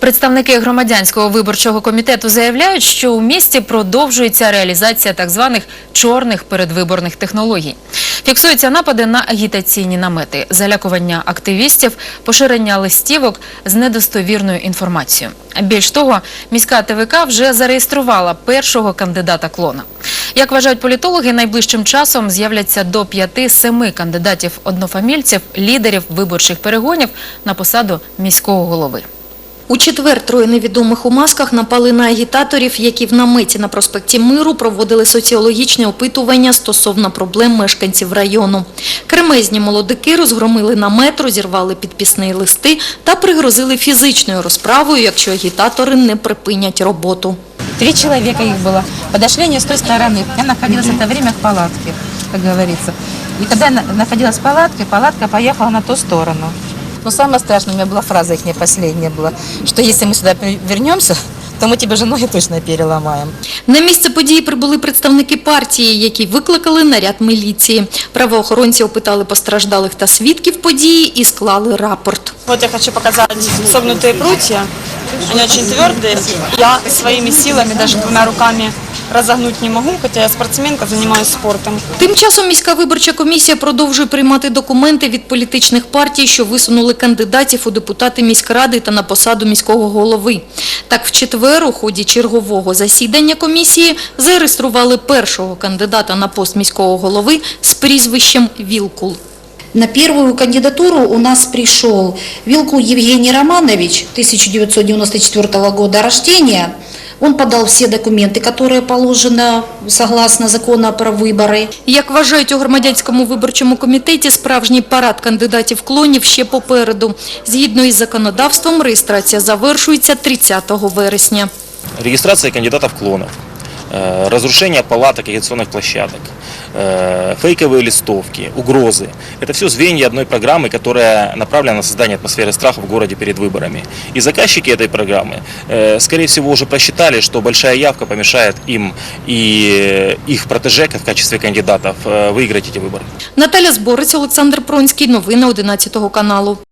Представники громадянського виборчого комітету заявляють, що у місті продовжується реалізація так званих чорних передвиборних технологій. Фіксуються напади на агітаційні намети, залякування активістів, поширення листівок з недостовірною інформацією. Більш того, міська ТВК вже зареєструвала першого кандидата клона. Як вважають політологи, найближчим часом з'являться до 5-7 кандидатів-однофамільців, лідерів виборчих перегонів на посаду міського голови. У четвер троє невідомих у масках напали на агітаторів, які в наметі на проспекті Миру проводили соціологічне опитування стосовно проблем мешканців району. Кремезні молодики розгромили намет, розірвали підписні листи та пригрозили фізичною розправою, якщо агітатори не припинять роботу. Три человека их было. Подошли они с той стороны. Я находилась в это время в палатке, как говорится. И когда я на- находилась в палатке, палатка поехала на ту сторону. Но самое страшное, у меня была фраза их не последняя была, что если мы сюда при- вернемся, то мы тебе же ноги точно переломаем. На місце події прибули представники партії, які викликали наряд міліції. Правоохоронці опитали постраждалих та свідків події і склали рапорт. Вот я хочу показать согнутые прутья. Они очень твердые. Я своими силами, даже двумя руками разогнуть не могу, хотя я спортсменка, занимаюсь спортом. Тим часом міська виборча комісія продовжує приймати документи від політичних партій, що висунули кандидатів у депутати міськради та на посаду міського голови. Так, в четвер у ході чергового засідання комісії зареєстрували першого кандидата на пост міського голови з прізвищем Вілкул. На первую кандидатуру у нас пришел Вилкул Евгений Романович, 1994 года рождения. Он подал все документы, которые положено согласно закону про выборы. Як вважають у громадянському виборчому комітеті, справжній парад кандидатів-клонів ще попереду. Згідно із законодавством, реєстрація завершується 30 вересня. регистрация кандидатов клонов, э, разрушение палаток и агитационных площадок, э, фейковые листовки, угрозы. Это все звенья одной программы, которая направлена на создание атмосферы страха в городе перед выборами. И заказчики этой программы, э, скорее всего, уже просчитали, что большая явка помешает им и э, их протеже в качестве кандидатов э, выиграть эти выборы. Наталя Зборець, Олександр Пронський. Новини 11 каналу.